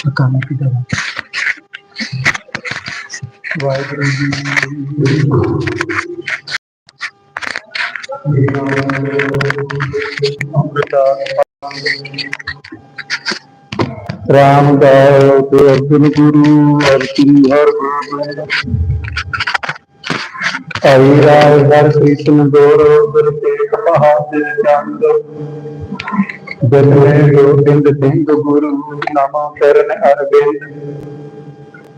ਅਕਾਲ ਪਿਤਾ ਵਾਹਿਗੁਰੂ ਜੀ ਅੰਮ੍ਰਿਤਾ ਰਾਮਦਾਸ ਤੇ ਅਰਜੁਨ ਗੁਰੂ ਅਰਜੁਨ ਹਰ ਗੋਬਿੰਦ ਹਰੀ ਰਾਜ ਹਰ ਕ੍ਰਿਸ਼ਨ ਦੋਰ ਗੁਰ ਤੇਗ ਬਹਾਦਰ ਚੰਦ ਜਨਮੇ ਗੋਬਿੰਦ ਸਿੰਘ ਗੁਰੂ ਨਾਮਾ ਕਰਨ ਅਰਬਿੰਦ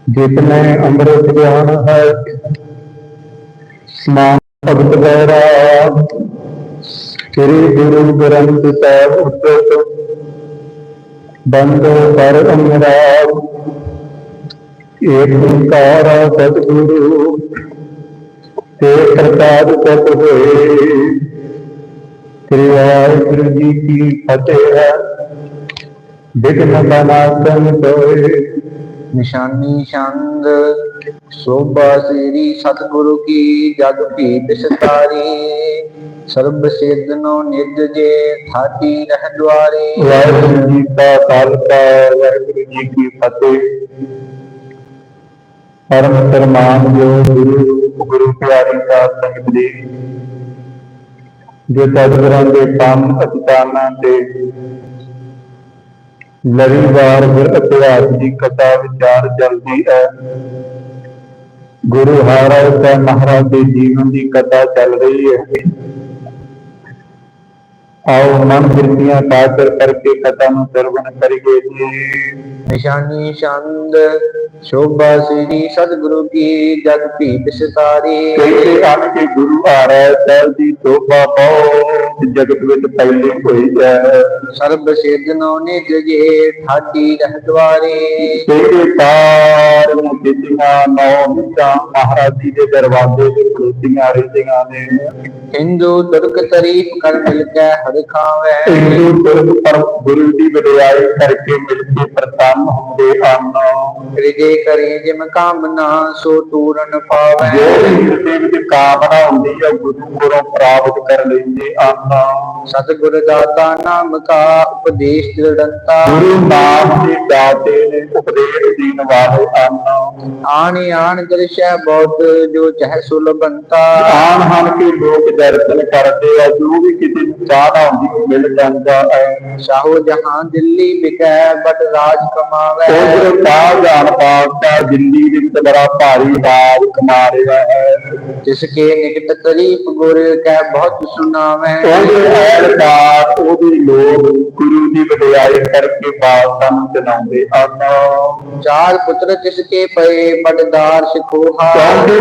ਜਿਤਨੇ ਅੰਮ੍ਰਿਤ ਗਿਆਨ ਹੈ ਸਮਾਨ ਭਗਤ ਬੈਰਾ ਸ੍ਰੀ ਗੁਰੂ ਗ੍ਰੰਥ ਸਾਹਿਬ ਉਤਰ ਬੰਦ ਕਰ ਅਮਰਾਜ ਏਕ ਓੰਕਾਰ ਸਤਿਗੁਰੂ ਤੇ ਪ੍ਰਸਾਦ ਸਤ ਹੋਏ ਸ੍ਰੀ ਵਾਹਿਗੁਰੂ ਜੀ ਕੀ ਫਤਿਹ ਹੈ। ਵਿਘਨ ਬਨਾਸਨ ਹੋਏ ਨਿਸ਼ਾਨੀ ਛੰਦ ਸੋਭਾ ਸ੍ਰੀ ਸਤਿਗੁਰੂ ਕੀ ਜਗ ਭੀਤ ਸਤਾਰੀ। ਸਰਬ ਸਿद्धਨੋ ਨਿਜ ਜੇ ਥਾਟੀ ਰਹਿ ਦੁਆਰੇ। ਵਾਹਿਗੁਰੂ ਜੀ ਕਾ ਖਾਲਸਾ ਵਾਹਿਗੁਰੂ ਜੀ ਕੀ ਫਤਿਹ। ਪਰਮ ਪਰਮਾਨ ਜੋ ਗੁਰੂ ਗੁਰੂ ਪਿਆਰੀ ਦਾ ਸੰਗਤ ਜੀ। ਜੋ ਤਦਗਰਾਂ ਦੇ ਕੰਮ ਅਤਿਤਾਨਾਂ ਤੇ ਲੜੀਵਾਰ ਗੁਰ ਇਤਿਹਾਸ ਦੀ ਕਥਾ ਵਿਚਾਰ ਚੱਲਦੀ ਹੈ। ਗੁਰੂ ਹਰਿ ਸਾਹਿਬ ਮਹਾਰਾਜ ਦੇ ਜੀਵਨ ਦੀ ਕਥਾ ਚੱਲ ਰਹੀ ਹੈ। ਆਓ ਮਨ ਬਿਰਤੀਆਂ ਕਾਦਰ ਕਰਕੇ ਨੂੰ ਸਰਵਣ ਕਰੀਏ ਜੀ। ਨਿਸ਼ਾਨੀ ਛੰਦ ਸੋਭਾ ਸ੍ਰੀ ਸਤਿਗੁਰੂ ਕੀ ਜਗ ਭੀਤ ਸਤਾਰੀ। ਕਹਿੰਦੇ ਹਨ ਕਿ ਗੁਰੂ ਹਰਿ ਸਾਹਿਬ ਦੀ ਤੋਬਾ ਬਹੁਤ ਜਗਤ ਵਿੱਚ ਫੈਲੀ ਹੋਈ ਹੈ। ਸਰਬ ਸਿद्धਨੋ ਨਿਜ ਜੇ ਥਾਟੀ ਰਹਿ ਦੁਆਰੇ। ਤੇਰੇ ਤਾਰ ਨੂੰ ਮਿੱਟਾਂ ਮਹਾਰਾਜ ਜੀ ਦੇ ਦਰਵਾਜ਼ੇ ਤੇ ਖਲੋਤੀਆਂ ਰਹਿੰਦੀਆਂ ਨੇ। ਹਿੰਦੂ ਤੁਰਕ ਤਾਰੀਫ ਕਰ ਮਿਲ ਕੇ ਹਰ ਖਾਵੇ। ਹਿੰਦੂ ਤੁਰਕ ਪਰ ਗੁਰੂ ਦੀ ਵਡਿਆਈ ਕਰਕੇ ਮਿਲ ਕੇ ਪ੍ਰਤੰਨ ਹੁੰਦੇ ਹਨ। ਰਿਜੇ ਕਰੇ ਜਿਮ ਕਾਮਨਾ ਸੋ ਤੂਰਨ ਜੋ ਪਾਵੇ ਵੀ ਹਿਰਦੇ ਵਿੱਚ ਕਾਮਨਾ ਹੁੰਦੀ ਹੈ ਗੁਰੂ ਕੋਲੋਂ ਪ੍ਰਾਪਤ ਕਰ ਲੈਂਦੇ ਹਨ। ਸਤਿਗੁਰ ਦਾਤਾ ਨਾਮ ਕਾ ਉਪਦੇਸ਼ ਦ੍ਰਿੜੰਤਾ। ਗੁਰੂ ਨਾਮ ਦੇ ਦਾਤੇ ਨੇ ਉਪਦੇਸ਼ ਦੇਣ ਵਾਲੇ ਹਨ। ਆਣ ਆਣ ਦ੍ਰਿਸ਼ੈ ਬਹੁਤ ਜੋ ਚਹਿ ਸੁਲਭੰਤਾ। ਆਨ ਹਨ ਕਿ ਲੋਕ ਦਰਸ਼ਨ ਕਰਦੇ ਆ ਜੋ ਵੀ ਕਿਸੇ ਨੂੰ ਚਾਹਨਾ ਹੁੰਦੀ ਉਹ ਮਿਲ ਜਾਂਦਾ ਹੈ ਸਾਹੋ ਜਹਾਂ ਦਿੱਲੀ ਵਿਕੈ ਬਟ ਰਾਜ ਕਮਾਵੇ। ਉਧਰ ਤਾਂ ਜਾਣ ਦਿੱਲੀ ਦੇ ਵਿੱਚ ਬੜਾ ਭਾਰੀ ਰਾਜ ਕਮਾ ਰਿਹਾ ਹੈ ਜਿਸ ਕੇ ਨਿਕਟ ਤਾਰੀਫ ਗੁਰ ਕੈ ਬਹੁਤ ਸੁਨਾਵੇ ਉਹਦੇ ਐਲਕਾਰ ਉਹਦੇ ਲੋਕ ਗੁਰੂ ਦੀ ਵਡਿਆਈ ਕਰਕੇ ਬਾਤਾਂ ਨੂੰ ਚਲਾਉਂਦੇ ਹਨ। ਚਾਰ ਪੁੱਤਰ ਜਿਸ ਕੇ ਪਏ ਬਟਦਾਰ ਸਿਖੋਹਾ। ਚੌਂਦੇ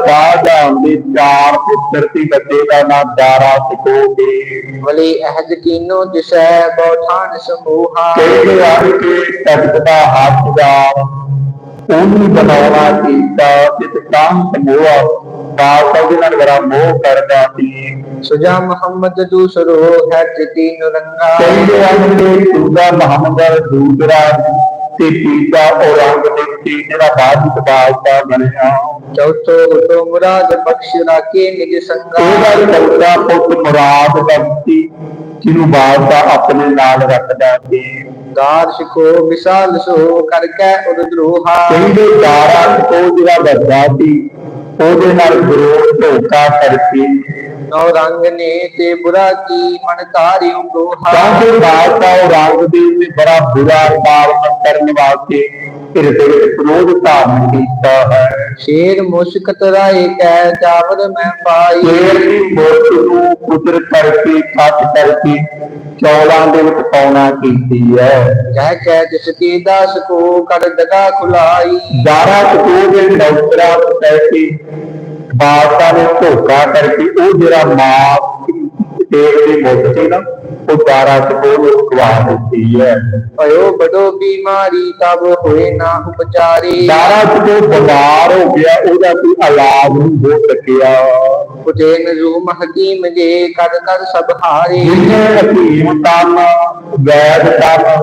ਸ਼ਾਹਜਹਾਨ ਦੇ ਚਾਰ ਪੁੱਤਰ ਸੀ ਬੱਚੇ ਦਾ ਨਾਮ ਦਾਰਾ ਸਿਕੋਗੇ ਵਲੀ ਅਹਦ ਕੀਨੋ ਜਿਸੈ ਬੌਠਾਨ ਸਮੂਹਾ ਕਹਿੰਦੇ ਆ ਕਿ ਤਖਤ ਦਾ ਹੱਥਦਾਰ ਉਹਨੂੰ ਬਣਾਉਣਾ ਕੀਤਾ ਜਿਸ ਕੰਮ ਸਮੂਹਾ ਬਾਦਸ਼ਾਹ ਦੇ ਨਾਲ ਬੜਾ ਮੋਹ ਕਰਦਾ ਸੀ ਸੁਜਾ ਮੁਹੰਮਦ ਦੂਸਰੋ ਹੈ ਤਿਤੀਨ ਰੰਗਾ ਕਹਿੰਦੇ ਹਨ ਕਿ ਦੂਜਾ ਮੁਹੰਮਦ ਦੂਸਰਾ ਤੇ ਤੀਜਾ ਔਰੰਗਜ਼ੇਬ ਸੀ ਜਿਹੜਾ ਬਾਅਦ ਵਿੱਚ ਬਾਦਸ਼ਾਹ ਬਣਿਆ ਚੌਥੋ ਉਤੋ ਮੁਰਾਦ ਬਖਸ਼ ਰਾਖੇ ਨਿਜ ਸੰਗਾ ਉਹਦਾ ਚੌਥਾ ਪੁੱਤ ਮੁਰਾਦ ਬਖਤੀ ਜਿਹਨੂੰ ਬਾਦਸ਼ਾਹ ਆਪਣੇ ਨਾਲ ਰੱਖਦਾ ਸੀ। ਦਾਰ ਸਿਖੋ ਵਿਸਾਲ ਸੋ ਕਰ ਕੈ ਉਦਰੋਹਾ ਕਹਿੰਦੇ ਦਾਰਾ ਕੋ ਜਿਹੜਾ ਵੱਡਾ ਸੀ ਉਹਦੇ ਨਾਲ ਵਿਰੋਧ ਧੋਖਾ ਕਰਕੇ ਨੌ ਰੰਗ ਨੇ ਤੇ ਬੁਰਾ ਕੀ ਮਨ ਤਾਰਿਉ ਦੋਹਾ ਕਹਿੰਦੇ ਬਾਦਸ਼ਾਹ ਔਰੰਗਜ਼ੇਬ ਨੇ ਬੜਾ ਬੁਰਾ ਪਾਲਣ ਕਰਨ ਵਾਸਤੇ ਹਿਰਦੇ ਵਿੱਚ ਕ੍ਰੋਧ ਧਾਰਨ ਕੀਤਾ ਹੈ। ਸ਼ੇਰ ਮੁਸ਼ਕ ਤਰਾਏ ਕੈ ਚਾਵਰ ਮੈਂ ਪਾਈ। ਸ਼ੇਰ ਦੀ ਮੌਤ ਨੂੰ ਕੁਦਰ ਕਰਕੇ ਕੱਟ ਕਰਕੇ ਚੌਲਾਂ ਦੇ ਵਿੱਚ ਪਾਉਣਾ ਕੀਤੀ ਹੈ। ਕਹਿ ਕੈ ਜਿਸ ਕੀ ਦਾਸ ਕੋ ਕਰ ਦਗਾ ਖੁਲਾਈ। ਦਾਰਾ ਕਪੂਰ ਦੇ ਨੌਕਰਾਂ ਤੋਂ ਕਹਿ ਕੇ ਬਾਦਸ਼ਾਹ ਨੇ ਧੋਖਾ ਕਰਕੇ ਉਹ ਜਿਹੜਾ ਮਾਂ ਤੇਗ ਦੀ ਮੁੱਢ ਸੀ ਨਾ ਉਹ ਕਪੂਰ ਨੂੰ ਖਵਾ ਦਿੱਤੀ ਹੈ। ਭਇਓ ਬਡੋ ਬਿਮਾਰੀ ਤਬ ਹੋਏ ਨਾ ਉਪਚਾਰੀ। ਦਾਰਾ ਕਪੂਰ ਬਿਮਾਰ ਹੋ ਗਿਆ ਉਹਦਾ ਕੋਈ ਇਲਾਜ ਨਹੀਂ ਹੋ ਸਕਿਆ। ਕੁਟੇ ਨਜ਼ੂਮ ਹਕੀਮ ਜੇ ਕਰ ਕਰ ਸਭ ਹਾਰੇ। ਜਿੰਨੇ ਹਕੀਮ ਤਨ ਵੈਦ ਤਨ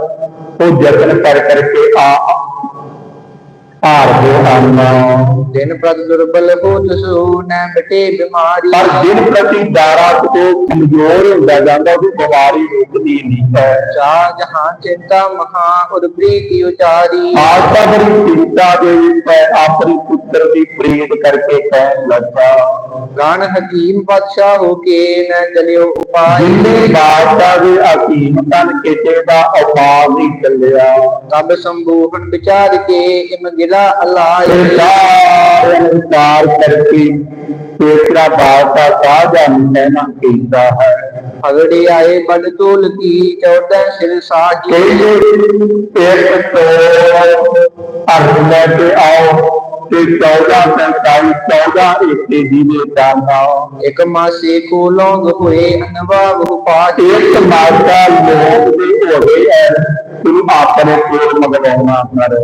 ਉਹ ਯਤਨ ਕਰ ਕਰਕੇ ਆ ਹਾਰ ਦੇ ਅੰਨ ਦਿਨ ਪ੍ਰਤ ਦੁਰਬਲ ਹੋਤ ਸੋ ਨੈ ਮਿਟੇ ਬਿਮਾਰੀ। ਪਰ ਦਿਨ ਪ੍ਰਤੀ ਦਾਰਾ ਤੋਂ ਕਮਜ਼ੋਰ ਹੁੰਦਾ ਜਾਂਦਾ ਉਹਦੀ ਬਿਮਾਰੀ ਰੁਕਦੀ ਨਹੀਂ ਹੈ। ਚਾਹ ਜਹਾਂ ਚਿੰਤਾ ਮਹਾ ਉਰ ਪ੍ਰੀਤੀ ਉਚਾਰੀ। ਆਸਾ ਬੜੀ ਚਿੰਤਾ ਦੇ ਵਿੱਚ ਹੈ ਆਪਣੀ ਪੁੱਤਰ ਦੀ ਪ੍ਰੀਤ ਕਰਕੇ ਕਹਿਣ ਲੱਗਾ। ਗਾਨ ਹਕੀਮ ਬਾਦਸ਼ਾਹ ਹੋ ਕੇ ਨ ਚਲਿਓ ਉਪਾਈ ਜਿੰਨੇ ਬਾਦਸ਼ਾਹ ਦੇ ਹਕੀਮ ਤਨ ਕਿਸੇ ਦਾ ਆਵਾਜ਼ ਨਹੀਂ ਚੱਲਿਆ। ਤਬ ਸੰਬੋਹਨ ਵਿਚਾਰ ਕੇ ਇਮ ਗਿਲਾ ਤੇ ਅਲਾਈ ਸਾਰੇ ਵਿਚਾਰ ਕਰਕੇ ਤੇਸਰਾ ਬਾਦਸ਼ਾਹ ਸਾਜਾ ਨੂੰ ਕਹਿਣਾ ਹੈ। ਅਗੜੇ ਆਏ ਬੜ ਤੋਲ ਕੀ 14 ਸਿਰ ਸਾਜੀ। ਇੱਕ ਤੋਂ ਅਰਥ ਲੈ ਆਓ। ਤੇ 14 ਸੰਤਾਈ 14 ਇੱਕੇ ਜੀਵੇ ਦਾਨਾ। ਇਕ ਮਾਸੇ ਕੋ ਲੌਂਗ ਹੋਏ ਅਨਵਾਬ ਉਪਾਜੀ ਇੱਕ ਮਾਤਾ ਲੋਕ ਦੇ ਹੋਵੇ ਹੈ ਤੂੰ ਆਪਣੇ ਕੋਲ ਮਗਵਾਉਣਾ ਕਰ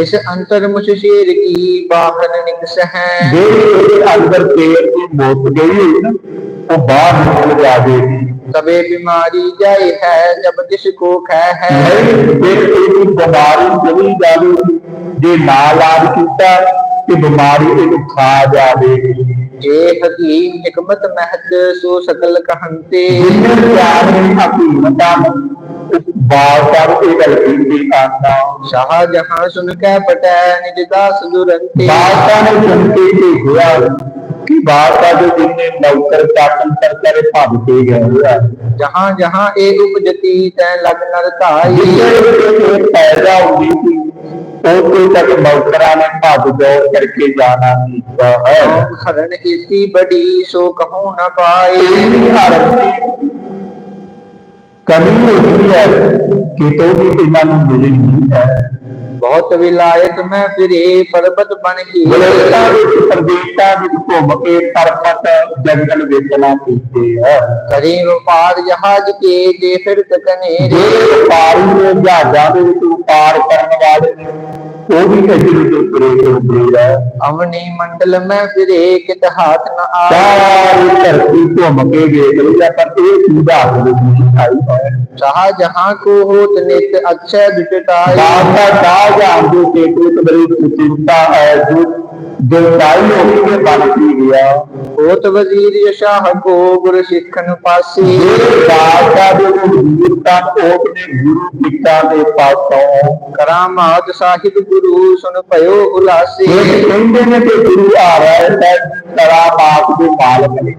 ਇਸ ਅੰਤਰ ਮੁਛ ਸ਼ੇਰ ਕੀ ਬਾਹਰ ਨਿਕਸ ਹੈ ਉਹਦੇ ਅੰਦਰ ਤੇਲ ਦੀ ਮੁੱਕ ਗਈ ਹੋਈ ਨਾ ਉਹ ਬਾਹਰ ਨਿਕਲ ਜਾਵੇਗੀ ਤਬੇ ਬਿਮਾਰੀ ਜਾਏ ਹੈ ਜਬ ਤਿਸ ਕੋ ਖੈ ਹੈ। ਜੇ ਇਹਦੀ ਬਿਮਾਰੀ ਚਲੀ ਜਾਵੇਗੀ ਜੇ ਨਾ ਇਲਾਜ ਕੀਤਾ ਤੇ ਬਿਮਾਰੀ ਇਹਨੂੰ ਖਾ ਜਾਵੇਗੀ ਜੇ ਹਕੀਮ ਹਕਮਤ ਮਹਿਤ ਸੋ ਸਕਲ ਕਹੰਤੇ। ਜਿੰਨੇ ਪਿਆਰੇ ਹਕੀਮਤਾਂ ਬਾਰ ਇਹ ਗੱਲ ਕੀਤੀ ਆਂਦਾ ਸ਼ਾਹ ਜਹਾਂ ਸੁਨ ਕੈ ਪਟੈ ਨਿਜ ਦਾਸ ਦੁਰੰਤੇ। ਬਾਦਸ਼ਾਹ ਨੇ ਚੰਕੇ ਭੇਜਿਆ ਕਿ ਬਾਦਸ਼ਾਹ ਦੇ ਜਿੰਨੇ ਨੌਕਰ ਚਾਕਰ ਸਰਕਾਰੇ ਭੱਜ ਕੇ ਗਏ ਆ। ਜਹਾਂ ਜਹਾਂ ਇਹ ਉਪਜਤੀ ਤੈ ਲਗ ਨਰ ਧਾਈ। ਇਹ ਪੈਦਾ ਹੁੰਦੀ ਸੀ ਉੱਥੇ ਤੱਕ ਨੌਕਰਾਂ ਨੇ ਭੱਜ ਦੌੜ ਕਰਕੇ ਜਾਣਾ ਕੀਤਾ ਹੈ ਖਰਨ ਇਤੀ ਬੜੀ ਸੋ ਕਹੋ ਨ ਪਾਈ ਇਹਦੀ ਹਾਲਤ ਦੀ ਕਮੀ ਹੋਈ ਹੈ ਕਿ ਤੋਂ ਵੀ ਇਹਨਾਂ ਨੂੰ ਮਿਲੀ ਨਹੀਂ ਹੈ ਬਹੁਤ ਵਿਲਾਇਤ ਮੈਂ ਫਿਰੇ ਪਰਬਤ ਬਨ ਕੀ ਬਲੇਤਾ ਵਿੱਚ ਪ੍ਰਦੇਸ਼ਾਂ ਵਿੱਚ ਘੁੰਮ ਕੇ ਪਰਬਤ ਜੰਗਲ ਵੇਚਣਾ ਕੀਤੇ ਹੈ ਕਰੀ ਵਪਾਰ ਜਹਾਜ ਕੇ ਜੇ ਫਿਰ ਤਕਨੇਰੇ ਜਿਹੜੇ ਵਪਾਰੀ ਨੇ ਜਹਾਜ਼ਾਂ ਦੇ ਵਿੱਚ ਵਪਾਰ ਕਰਨ ਵਾਲੇ ਨੇ ਉਹ ਵੀ ਇਹਦੇ ਵਿੱਚ ਤੁਰੇ ਫਿਰਦੇ ਹੈ ਅਵਨੀ ਮੰਡਲ ਮੈਂ ਫਿਰੇ ਕਿਤ ਹਾਥ ਨ ਆਏ ਸਾਰੀ ਧਰਤੀ ਘੁੰਮ ਕੇ ਵੇਖ ਲਈ ਹੈ, ਪਰ ਇਹ ਸੁਝਾ ਦੇ ਨਹੀਂ ਆਈ ਹੈ ਕੋ ਬਣ ਕੇ ਗਿਆ। ਹੋਤ ਵਜ਼ੀਰ ਸ਼ਾਹ ਕੋ ਗੁਰ ਸਿੱਖਨ ਪਾਸੀ। ਜਿਹੜੇ ਬਾਦਸ਼ਾਹ ਦੇ ਵਜ਼ੀਰ ਤਾਂ ਉਹ ਆਪਣੇ ਗੁਰੂ ਪਿਤਾ ਦੇ ਪਾਸੋਂ ਕਰਾਮਾਤ ਸਾਹਿਬ ਗੁਰੂ ਸੁਨ ਭਇਓ ਉਲਾਸੀ। ਇਹ ਕਹਿੰਦੇ ਨੇ ਕਿ ਗੁਰੂ ਆ ਰਿਹਾ ਹੈ ਕਰਾਮਾਤ ਦੇ ਮਾਲਕ ਨੇ।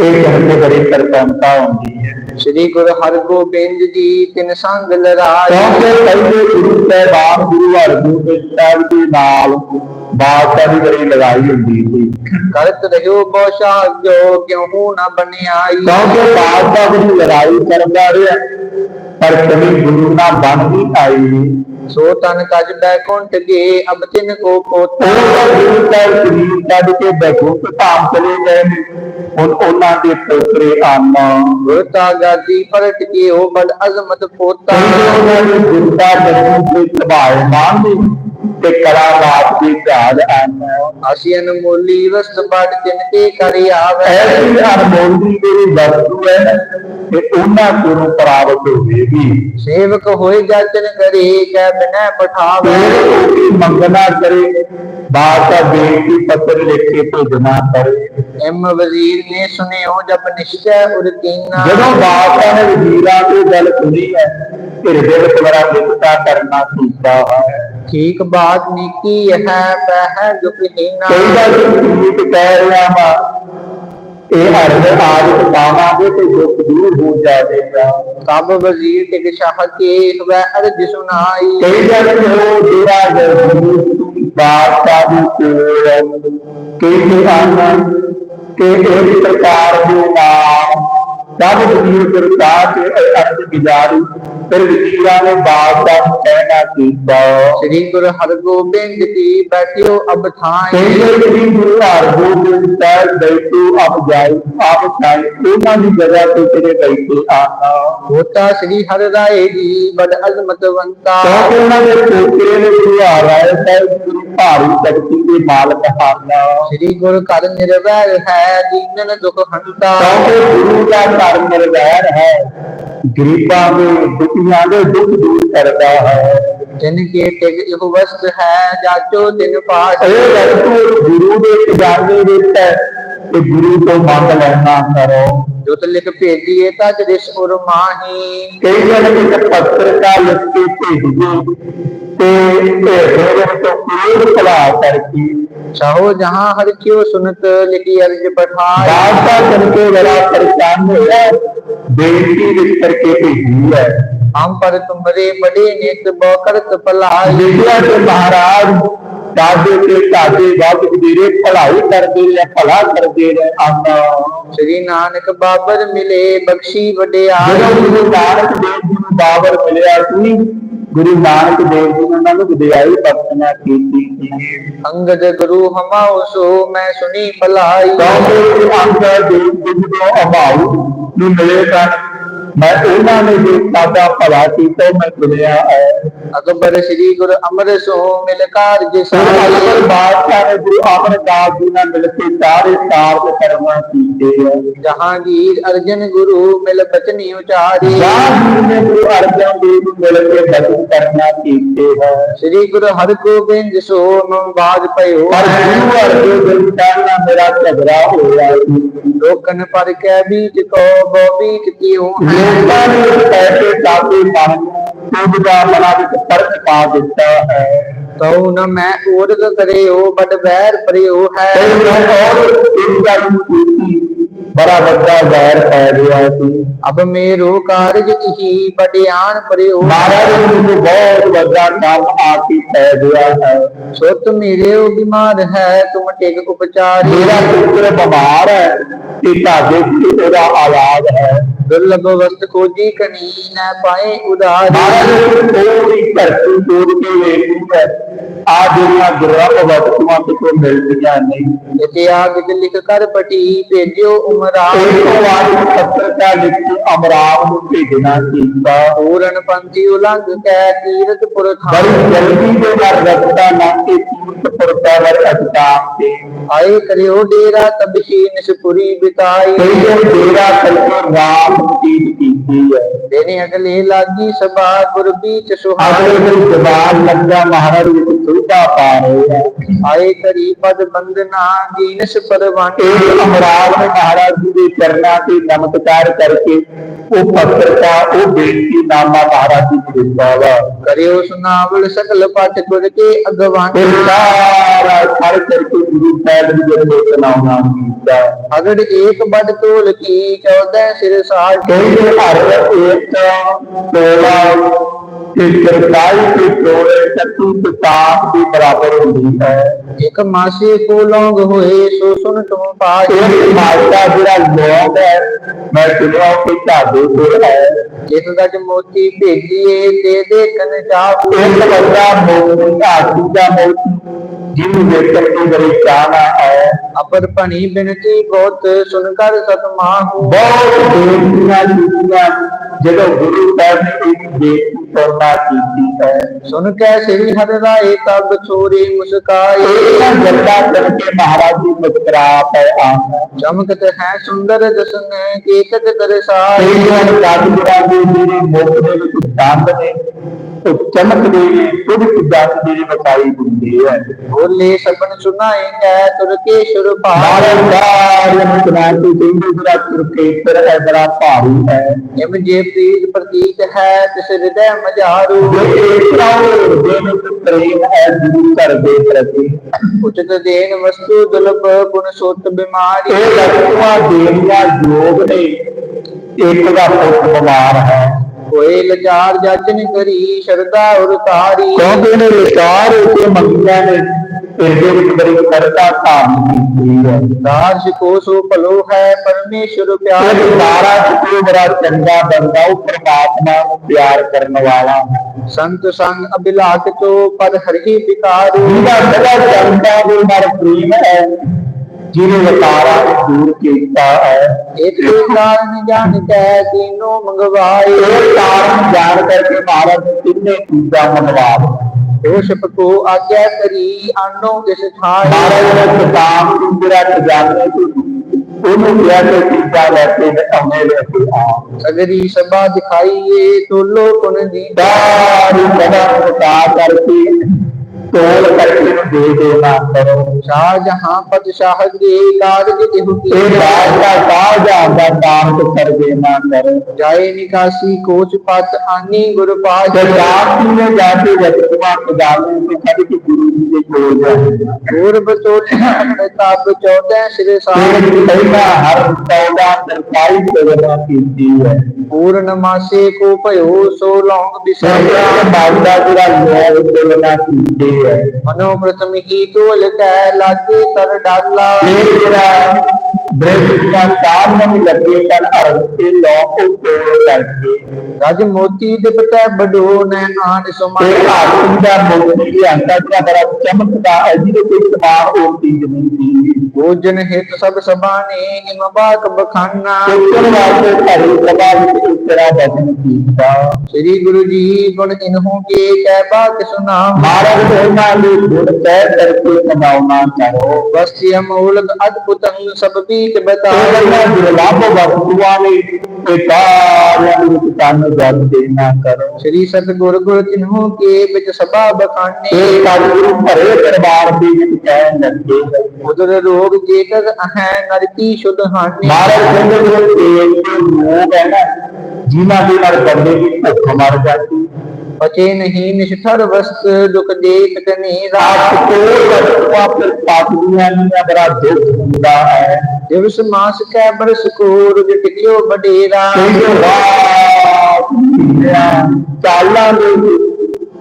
ਇਹ ਕਹਿੰਦੇ ਬੜੀ ਕਰਤੰਤਾ ਹੁੰਦੀ ਹੈ। ਸ੍ਰੀ ਗੁਰੂ ਹਰਗੋਬਿੰਦ ਜੀ ਤਿਨ ਸੰਗ ਲਰਾਜ ਕਿਉਂਕਿ ਪਹਿਲੇ ਗੁਰੂ ਸਾਹਿਬਾਨ ਗੁਰੂ ਹਰਗੋਬਿੰਦ ਸਾਹਿਬ ਦੇ ਨਾਲ ਬਾਦਸ਼ਾਹ ਦੀ ਬੜੀ ਲੜਾਈ ਹੁੰਦੀ ਸੀ। ਕਰਤ ਰਹਿਓ ਬੋਸ਼ਾਕ ਜੋ ਕਿਉ ਨਾ ਬਨਿਆਈ ਕਿਉਂਕਿ ਬਾਦਸ਼ਾਹ ਬੜੀ ਲੜਾਈ ਕਰਦਾ ਰਿਹਾ ਪਰ ਕਦੀ ਗੁਰੂ ਨਾਲ ਬਣ ਨਹੀਂ ਆਈ। ਸੋ ਤਨ ਕਜ ਬੈਕੁੰਠ ਗੇ ਅਬ ਤਿਨ ਕੋ ਪੋਤਾ। ਗੁਰੂ ਸਾਹਿਬ ਸਰੀਰ ਛੱਡ ਕੇ ਬੈਠੋ ਧਾਮ ਚਲੇ ਗਏ ਨੇ। ਹੁਣ ਉਹਨਾਂ ਦੇ ਪੋਤਰੇ ਆਮਾ। ਗੁਰਤਾ ਗਾਦੀ ਪਲਟ ਕੇ ਉਹ ਬਦ ਅਜ਼ਮਤ ਪੋਤਾ। ਉਹਨਾਂ ਦੇ ਗੁਰਤਾ ਦੇ ਸੁਭਾਅ ਮਾਨ ਨੇ ਤੇ ਕਰਾਮਾਤ ਦੇ ਝਾੜ ਆਮਾ ਅਸੀਂ ਅਨਮੋਲੀ ਵਸਤ ਬੜ ਤਿਨ ਤੇ ਕਰੀ ਆਵੇ। ਐਸੀ ਅਨਮੋਲੀ ਜਿਹੜੀ ਵਸਤੂ ਹੈ ਤੇ ਉਹਨਾਂ ਕੋਲੋਂ ਪ੍ਰਾਪਤ ਹੋਵੇਗੀ। ਸੇਵਕ ਹੋਏ ਜਾਚਨ ਕਰੇ ਕੈ ਬਿਨੈ ਪਠਾਵੇ ਮੰਗਣਾ ਕਰੇ ਬਾਦਸ਼ਾਹ ਬੇਨਤੀ ਪੱਤਰ ਲਿਖ ਕੇ ਭੇਜਣਾ ਕਰੇ। ਐਮ ਵਜ਼ੀਰ ਨੇ ਸੁਨਿਓ ਜਬ ਨਿਸ਼ਚੈ ਉਰਕੀਨਾ ਜਦੋਂ ਬਾਦਸ਼ਾਹ ਨੇ ਵਜ਼ੀਰਾਂ ਤੋਂ ਗੱਲ ਸੁਣੀ ਹੈ ਹਿਰਦੇ ਵਿੱਚ ਬੜਾ ਮਿੱਠਾ ਕਰਨਾ ਕੀਤਾ ਹੈ। ਠੀਕ ਬਾਤ ਨੀਕੀ ਹੈ ਪਹਿ ਦੁਖਹੀਨਾ ਕਹਿੰਦਾ ਕਿ ਠੀਕ ਕਹਿ ਰਿਹਾ ਵਾ ਇਹ ਹਰਦ ਆਦਤ ਪਾਵਾਂਗੇ ਤੇ ਦੁੱਖ ਦੂਰ ਹੋ ਜਾਵੇਗਾ ਤਬ ਵਜ਼ੀਰ ਟਿਕ ਸ਼ਾਹ ਕੇ ਵੈ ਅਰਜ ਸੁਨਾਈ ਕਹਿੰਦਾ ਕਿ ਉਹ ਜਿਹੜਾ ਜਰੂਰ ਬਾਦਸ਼ਾਹ ਦੀ ਕੋਲ ਕਹਿੰਦੇ ਹਨ ਕਿ ਇਸ ਪ੍ਰਕਾਰ ਦੇ ਨਾਮ ਵਜ਼ੀਰ ਸਰਕਾਰ ਤੇ ਅਰਜ ਗੁਜ਼ਾਰੀ ਫਿਰ ਵਜ਼ੀਰਾਂ ਨੇ ਬਾਦਸ਼ਾਹ ਨੂੰ ਕਹਿਣਾ ਕੀਤਾ। ਸ੍ਰੀ ਗੁਰੂ ਹਰਗੋਬਿੰਦ ਜੀ ਬੈਠਿਓ ਅਬ ਕਹਿੰਦੇ ਕਿ ਗੁਰੂ ਹਰਗੋਬਿੰਦ ਸਾਹਿਬ ਬੈਠੋ ਆਪ ਜਾਈ ਆਪ ਜਾਈ ਉਹਨਾਂ ਦੀ ਜਗ੍ਹਾ ਤੇ ਤੇਰੇ ਬੈਠੇ ਆਣਾ ਹੋਤਾ ਸ੍ਰੀ ਹਰਿ ਰਾਏ ਜੀ ਬੜ ਅਜ਼ਮਤਵੰਤਾ ਕਿਉਂਕਿ ਉਹਨਾਂ ਦੇ ਪੋਤਰੇ ਨੇ ਗੁਰੂ ਹਰਾਏ ਸਾਹਿਬ ਗੁਰੂ ਭਾਰੀ ਸ਼ਕਤੀ ਦੇ ਮਾਲਕ ਹਨ। ਸ੍ਰੀ ਗੁਰ ਘਰ ਨਿਰਵੈਰ ਹੈ ਦੀਨਨ ਦੁਖ ਹੰਤਾ। ਕਿਉਂਕਿ ਗੁਰੂ ਦਾ ਘਰ ਨਿਰਵੈਰ ਹੈ। ਗਰੀਬਾਂ ਦੇ ਦੁਖੀਆਂ ਦੇ ਦੁੱਖ ਦੂਰ ਕਰਦਾ ਹੈ। ਜਿਨ ਕੇ ਟਿਕ ਇਹ ਵਸਤ ਹੈ ਜਾਚੋ ਤਿਨ ਪਾਸ। ਇਹ ਵਸਤੂ ਗੁਰੂ ਦੇ ਖਜ਼ਾਨੇ ਵਿੱਚ ਤੇ ਗੁਰੂ ਤੋਂ ਮੰਗ ਲੈਣਾ ਕਰੋ। ਜੁਤ ਲਿਖ ਭੇਜੀਏ ਤਜ ਦਿਸ ਉਰ ਮਾਹੀ। ਕਈ ਜਣ ਇੱਕ ਪੱਤਰਕਾਰ ਲਿਖ ਕੇ ਭੇਜਦੇ ਤੇ ਇਹ ਤੋਂ ਕੋਈ ਭਲਾ ਕਰਕੇ। ਚਾਹੋ ਜਹਾਂ ਹਰ ਕਿਉ ਸੁਨਤ ਲਿਖੀ ਅਰਜ ਪਠਾਈ। ਬਾਦਸ਼ਾਹ ਜਨ ਕੇ ਬੜਾ ਪਰੇਸ਼ਾਨ ਹੋਇਆ ਬੇਨਤੀ ਲਿਖ ਕਰਕੇ ਭੇਜੀ ਹੈ। ਹਮ ਪਰ ਤੁਮਰੇ ਬੜੇ ਨਿਤ ਬੋ ਕਰਤ ਭਲਾਈ। ਲਿਖਿਆ ਕਿ ਮਹਾਰਾਜ ਦਾਦੇ ਤੇ ਦਾਦੇ ਵੱਧ ਵਧੇਰੇ ਭਲਾਈ ਕਰਦੇ ਨੇ ਭਲਾ ਕਰਦੇ ਨੇ। ਆਨਾ ਸ੍ਰੀ ਨਾਨਕ ਬਾਬਰ ਮਿਲੇ ਬਖਸ਼ੀ ਵਡਿਆਈ ਜਦੋਂ ਗੁਰੂ ਨਾਨਕ ਦੇਵ ਜੀ ਨੂੰ ਬਾਬਰ ਮਿਲਿਆ ਸੀ ਗੁਰੂ ਨਾਨਕ ਦੇਵ ਜੀ ਨੇ ਉਹਨਾਂ ਨੂੰ ਵਿਦਿਆਈ ਬਖਸ਼ਣਾ ਕੀਤੀ ਅੰਗਦ ਗੁਰੂ ਹਮਾਉ ਸੋ ਮੈਂ ਸੁਣੀ ਭਲਾਈ। ਕਹਿੰਦੇ ਕਿ ਅੰਦਰ ਦੇਵ ਜੀ ਨੂੰ ਅਭਾਉ ਨੂੰ ਮਿਲੇ ਤਾਂ ਮੈਂ ਉਹਨਾਂ ਨੇ ਜੋ ਸਾਡਾ ਭਲਾ ਕੀਤਾ ਮੈਂ ਸੁਣਿਆ ਹੈ। ਅਕਬਰ ਸ੍ਰੀ ਗੁਰੂ ਅਮਰ ਸੋ ਮਿਲ ਕਾਰਜ ਸਰ ਬਾਦਸ਼ਾਹ ਨੇ ਗੁਰੂ ਅਮਰਦਾਸ ਜੀ ਨਾਲ ਮਿਲ ਕੇ ਸਾਰੇ ਕਾਰਜ ਕਰਨਾ ਕੀਤੇ ਹੈ ਜਹਾਂਗੀਰ ਅਰਜਨ ਗੁਰੂ ਮਿਲ ਬਚਨੀ ਉਚਾਰੀ। ਰਾਜ ਨੇ ਗੁਰੂ ਅਰਜਨ ਦੇਵ ਨੂੰ ਮਿਲ ਕੇ ਬਚਨ ਕਰਨਾ ਕੀਤੇ ਹੈ ਸ੍ਰੀ ਗੁਰੂ ਹਰਗੋਬਿੰਦ ਸੋ ਨੂੰ ਬਾਜ ਪਇਓ ਪਰ ਗੁਰੂ ਜੀ ਨਾਲ ਮੇਰਾ ਝਗੜਾ ਹੋਇਆ ਲੋਕਨ ਪਰ ਕੈ ਬੀਜ ਕੋ ਬੋ ਬੀਜ ਕਿਉ ਲੋਕਾਂ ਨੇ ਪੈਸੇ ਕਾਬੇ ਮਨ ਖੁਦ ਦਾ ਮਨਾਂ ਵਿੱਚ ਫ਼ਰਕ ਪਾ ਦਿੱਤਾ ਹੈ। ਤਉ ਨ ਮੈਂ ਓਰਗ ਕਰਿਓ ਬੜ ਬੈਰ ਪਰਿਓ ਹੈ। ਤੇ ਮੈਂ ਔਰ ਇਸ ਨੂੰ ਕੀਤੀ ਬੜਾ ਵੱਡਾ ਜ਼ਹਿਰ ਪੈ ਗਿਆ ਸੀ। ਅਬ ਮੇਰੋ ਕਾਰਜ ਹੀ ਬੜਿਆਨ ਪਰਿਓ ਮਹਾਰਾਜ ਨੂੰ ਮੈਨੂੰ ਬਹੁਤ ਵੱਡਾ ਕੰਮ ਆ ਕੇ ਪੈ ਗਿਆ ਹੈ। ਸੁਤ ਮੇਰੇ ਉਹ ਬਿਮਾਰ ਹੈ ਤੁਮ ਟਿਕ ਉਪਚਾਰੀ। ਮੇਰਾ ਪੁੱਤਰ ਬਿਮਾਰ ਹੈ ਤੇ ਤੁਹਾਡੇ ਉਹਦਾ ਇਲਾਜ ਹੈ। ਦੁਰਲਭ ਵਸਤ ਖੋਜੀ ਕਨੀ ਨ ਪਾਏ ਉਦਾਰੀ। ਮਹਾਰਾਜ ਨੂੰ ਕੋਈ ਧਰਤੀ ਤੋੜ ਕੇ ਵੇਖੀ ਹੈ ਆ ਜਿਹੜੀਆਂ ਦੁਰਲਭ ਵਸਤੂਆਂ ਕਿਤੋਂ ਮਿਲਦੀਆਂ ਨਹੀਂ। ਇਤਿਆਗ ਲਿਖ ਕਰ ਪਟੀ ਭੇਜਿਓ ਉਮਰਾ ਇਹ ਤੋਂ ਬਾਅਦ ਪੱਤਰਕਾਰ ਲਿਖ ਅਮਰਾਵ ਨੂੰ ਭੇਜਣਾ ਕੀਤਾ। ਪੂਰਨ ਪੰਥੀ ਉਲੰਘ ਕੈ ਕੀਰਤ ਪੁਰ ਬੜੀ ਜਲਦੀ ਦੇ ਨਾਲ ਰਸਤਾ ਲੰਘ ਕੇ ਤੀਰਥਪੁਰ ਪੈਰ ਅਟਕਾਮ ਤੇ ਆਏ ਕਰਿਓ ਡੇਰਾ ਤਬਸ਼ੀ ਨਿਸਪੁਰੀ ਬਿਤਾਈ ਕਈ ਡੇਰਾ ਕਰਕੇ ਰਾਮ ਬਤੀਤ ਕੀਤੀ ਹੈ। ਦੇਨੇ ਅਗਲੇ ਲਾਗੀ ਸਭਾ ਗੁਰ ਬੀਚ ਸੁਹਾਈ ਅਗਲੇ ਦਿਨ ਜਵਾਨ ਲੱਗਾ ਮਹਾਰਾਜ ਵਿੱਚ ਸੁਧਾ ਪਾ ਰਹੇ ਹੈ। ਆਏ ਕਰੀ ਪਦ ਬੰਦਨਾ ਜੀਨਸ ਪਰਵਾਨੀ ਇਹ ਅਮਰਾਵ ਨੇ ਮਹਾਰਾਜ ਜੀ ਦੇ ਚਰਨਾਂ ਤੇ ਨਮਸਕਾਰ ਕਰਕੇ ਉਹ ਪੱਤਰਕਾਰ ਉਹ ਬੇਨਤੀ ਨਾਮਾ ਮਹਾਰਾਜ ਜੀ ਨੂੰ ਦਿੱਤਾ ਵਾ ਕਰਿਓ ਸੁਨਾਵਲ ਸਕਲ ਪਟ ਗੁਰ ਕੇ ਅਗਵਾਨੀ। ਸਾਰਾ ਖੜ ਕਰਕੇ ਗੁਰੂ ਸਾਹਿਬ ਜੀ ਦੇ ਲੋਕ ਨਾਮ ਕੀਤਾ ਅਗੜ ਏਕ ਬਦ ਤੋਲ ਕੀ 14 ਸਿਰ ਸਾਜ ਕਹਿੰਦੇ ਹਰ ਇੱਕ ਤੋਲਾ। ਤੇ ਸਰਕਾਈ ਤੇ ਤੋੜੇ ਸੱਤੂ ਕਿਤਾਬ ਦੇ ਬਰਾਬਰ ਹੁੰਦੀ ਹੈ। ਇਕ ਮਾਸੇ ਕੋ ਲੌਂਗ ਹੋਏ ਸੋ ਸੁਨ ਤੁਮ ਪਾਏ। ਇਹ ਮਾਤਾ ਜਿਹੜਾ ਲੋਕ ਹੈ ਮੈਂ ਸੁਣਿਆ ਕਿ ਤੁਹਾਡੇ ਕੋਲ ਹੈ। ਜਿਸ ਗਜ ਮੋਤੀ ਭੇਜੀਏ ਤੇ ਦੇਖਨ ਚਾਹੂ ਇੱਕ ਬੰਦਾ ਮੋਤੀ ਆਸੂ ਦਾ ਮੋਤੀ ਜਿਹਨੂੰ ਵੇਖਣ ਨੂੰ ਬੜੀ ਚਾਹਨਾ ਹੈ ਅਪਰ ਭਣੀ ਬਿਨਤੀ ਬਹੁਤ ਸੁਨ ਕਰ ਸਤਮਾਹੂ ਬਹੁਤ ਬੇਨਤੀਆਂ ਕੀਤੀਆਂ ਜਦੋਂ ਗੁਰੂ ਸਾਹਿਬ ਨੇ ਇੱਕ ਬੇਨਤੀ ਕਰਨਾ ਕੀਤੀ ਹੈ ਸੁਨ ਕੈ ਸ੍ਰੀ ਹਰਿ ਰਾਏ ਤਬ ਛੋਰੀ ਮੁਸਕਾਈ ਇਹਨਾਂ ਗੱਲਾਂ ਕਰਕੇ ਮਹਾਰਾਜ ਜੀ ਮੁਸਕਰਾ ਪਏ ਆਹ ਚਮਕਤ ਹੈ ਸੁੰਦਰ ਦਸਨ ਕੇਕਤ ਕਰ ਸਾਈ ਤੇਰੀਆਂ ਕਾਜਰਾਂ ਦੇ ਜਿਹੜੇ ਮੁਖ ਦੇ ਵਿੱਚ ਦੰਦ ਨੇ ਉਹ ਚਮਕਦੇ ਨੇ ਕੁਝ ਦੰਦ ਜਿਹੜੇ ਵਿਖਾਈ ਦਿੰਦੇ ਹੈ ਬੋਲੇ ਸਪਨ ਸੁਨਾਏ ਕੈ ਤੁਰ ਕੇ ਸੁਰ ਭਾਈ ਮਹਾਰਾਜ ਸਾਰਿਆਂ ਨੂੰ ਕਹਿੰਦੇ ਦਿਨ ਪ੍ਰੇਮ ਹੈ ਗੁਰੂ ਘਰ ਦੇ ਪ੍ਰਤੀ। ਉਚਿਤ ਦੇਨ ਵਸਤੂ ਦੁਲਭ ਗੁਣ ਸੋਤ ਬਿਮਾਰੀ। ਇਹ ਵਸਤੂਆਂ ਦੇਣੀਆਂ ਯੋਗ ਨੇ ਇੱਕ ਦਾ ਪੁੱਤ ਬਿਮਾਰ ਹੈ। ਹੋਏ ਲਚਾਰ ਜਾਚਨ ਕਰੀ ਸ਼ਰਦਾ ਉਰ ਤਾਰੀ। ਕਿਉਂਕਿ ਨੇ ਵਿਚਾਰ ਉੱਤੇ ਮੰਗੀਆਂ ਨੇ। ਇਹਦੇ ਵਿੱਚ ਬੜੀ ਕਰਤਾ ਧਾਰਨ ਕੀਤੀ ਹੈ। ਦਾਸ ਕੋ ਸੋ ਭਲੋ ਹੈ ਪਰਮੇਸ਼ਰ ਪਿਆਰ। ਸਾਰਾ ਜਿੱਥੇ ਬੜਾ ਚੰਗਾ ਬੰਦਾ ਉਹ ਪ੍ਰਮਾਤਮਾ ਨੂੰ ਪਿਆਰ ਕਰਨ ਵਾਲਾ। ਸੰਤ ਸੰਗ ਅਭਿਲਾਖ ਤੋ ਪਦ ਹਰਿ ਵਿਕਾਰੂ। ਜਿਹਦਾ ਸਦਾ ਚੰਗਾ ਨਾਲ ਪ੍ਰੇਮ ਹੈ ਜਿਹਨੇ ਵਿਕਾਰਾਂ ਨੂੰ ਦੂਰ ਕੀਤਾ ਹੈ। ਇਕ ਕਾਰਨ ਜਾਣ ਕੈ ਤੀਨੋ ਮੰਗਵਾਏ। ਕਾਰਨ ਜਾਣ ਕਰਕੇ ਮਹਾਰਾਜ ਤਿੰਨੇ ਚੀਜ਼ਾਂ ਮੰਗਵਾ ਦਿੱਤੀਆਂ ਦੋਸ਼ਪ ਕੋ ਆਗਿਆ ਕਰੀ ਆਨੋ ਕਿਸ ਥਾਈ ਮਹਾਰਾਜ ਨੇ ਕਿਤਾਬ ਨੂੰ ਜਿਹੜਾ ਖਜ਼ਾਨੇ ਤੋਂ ਉਹਨੂੰ ਕਿਹਾ ਕਿ ਚੀਜ਼ਾਂ ਲੈ ਕੇ ਆਉਣੇ ਲੈ ਕੇ ਆ सगरी सभा दिखाइए तो लोकन दी ਸਾਰੀ ਜਗ੍ਹਾ ਮੁਕਾ ਕਰਕੇ ਤੋਲ ਕਰਕੇ ਦੇ ਦੇ ਨਾ ਕਰੋ ਸ਼ਾਹ ਜਹਾਂ ਪਦਸ਼ਾਹ ਦੇ ਕਾਰਜ ਤੇ ਹੁੰਦੇ ਇਹ ਰਾਜ ਦਾ ਕਾਜ ਦਾ ਦਾਨ ਕਰ ਦੇ ਨਾ ਕਰੋ ਜਾਏ ਨਿਕਾਸੀ ਕੋਚ ਪਤ ਆਨੀ ਗੁਰ ਪਾਸ ਸਰਦਾਰ ਜੀ ਨੇ ਜਾ ਕੇ ਰਤਵਾ ਖਜ਼ਾਨੇ ਤੇ ਖੜ ਕੇ ਗੁਰੂ ਜੀ ਦੇ ਕੋਲ ਜਾ ਹੋਰ ਬਤੋਲੇ ਤਬ 14 ਸਿਰੇ ਸਾਹਿਬ ਪਹਿਲਾ ਹਰ ਤੌਬਾ ਸਰਕਾਰੀ ਸੇਵਾ ਕੀਤੀ ਹੈ ਹੋਰ ਨਮਾਸੇ ਕੋ ਭਇਓ ਸੋ ਲੌਂਗ ਬਿਸਰਿਆ ਬਾਬਾ ਜੀ ਦਾ ਨਿਆਇ ਸੇਵਾ ਕੀਤੀ है मनोमृतम की तूल कह लागी कर डाला मेरा ਬ੍ਰਿਟਿਸ਼ਾਂ ਕਾਰਨ ਲੱਗੇ ਕਰ ਅਰਬ ਤੇ ਲੋਕ ਤੋੜ ਕਰਕੇ ਰਾਜ ਮੋਤੀ ਦੇ ਪਤਾ ਬਡੋ ਨੇ ਆਣ ਸਮਾਂ ਆਤਮ ਦਾ ਮੋਤੀ ਲਿਆਂਦਾ ਜਿਹੜਾ ਬੜਾ ਚਮਕਦਾ ਹੈ ਜਿਹਦੇ ਕੋਈ ਸਮਾਨ ਹੋਰ ਚੀਜ਼ ਨਹੀਂ ਸੀ। ਭੋਜਨ ਹਿਤ ਸਭ ਸਬਾਨੇ ਨਿਮਬਾਕ ਬਖਾਨਾ। ਉਤਰ ਵਾਸਤੇ ਘਰੇ ਸਭਾ ਵਿੱਚ ਉਤਰਾ ਬਚਨ ਕੀਤਾ। ਸ੍ਰੀ ਗੁਰੂ ਜੀ ਗੁਣ ਇਨਹੋਂ ਕੇ ਕਹਿ ਬਾਤ ਸੁਨਾ ਮਾਰਗ ਇਹਨਾਂ ਦੇ ਗੁਣ ਤੈ ਕਰਕੇ ਕਮਾਉਣਾ ਚਾਹੋ। ਵਸਿਆ ਮੂਲਕ ਅਦਭੁਤੰ ਸਭ ਵੀ చెబుతా ਸ੍ਰੀ ਸਤਗੁਰ ਗੁਰ ਕਿਨਹੂ ਕੇ ਵਿੱਚ ਸਭਾ ਬਖਾਨੇ। ਉਦਰ ਰੋਗ ਜੇਕਰ ਹੈ ਨਰਕੀ ਸ਼ੁਧ ਹਾਨੇ। ਜਿਨ੍ਹਾਂ ਦੇ ਨਾਲ ਬੰਦੇ ਦੀ ਭੁੱਖ ਮਰ ਜਾਂਦੀ। ਬਚੇ ਨਹੀਂ ਨਿਸ਼ਠਰ ਵਸਤ ਦੁਖ ਦੇਖ ਕਨੀ ਰਾਤ ਕੋ ਵਸਤਾਂ ਫਿਰ ਪਾਤੀਆਂ ਨੇ ਬੜਾ ਦੁੱਖ ਹੁੰਦਾ ਹੈ। ਦਿਵਸ ਮਾਸ ਕੈ ਬਰਸ ਕੋਰ ਟਿਕਿਓ ਬਡੇਰਾ ਚਾਲਾਂ ਦੇ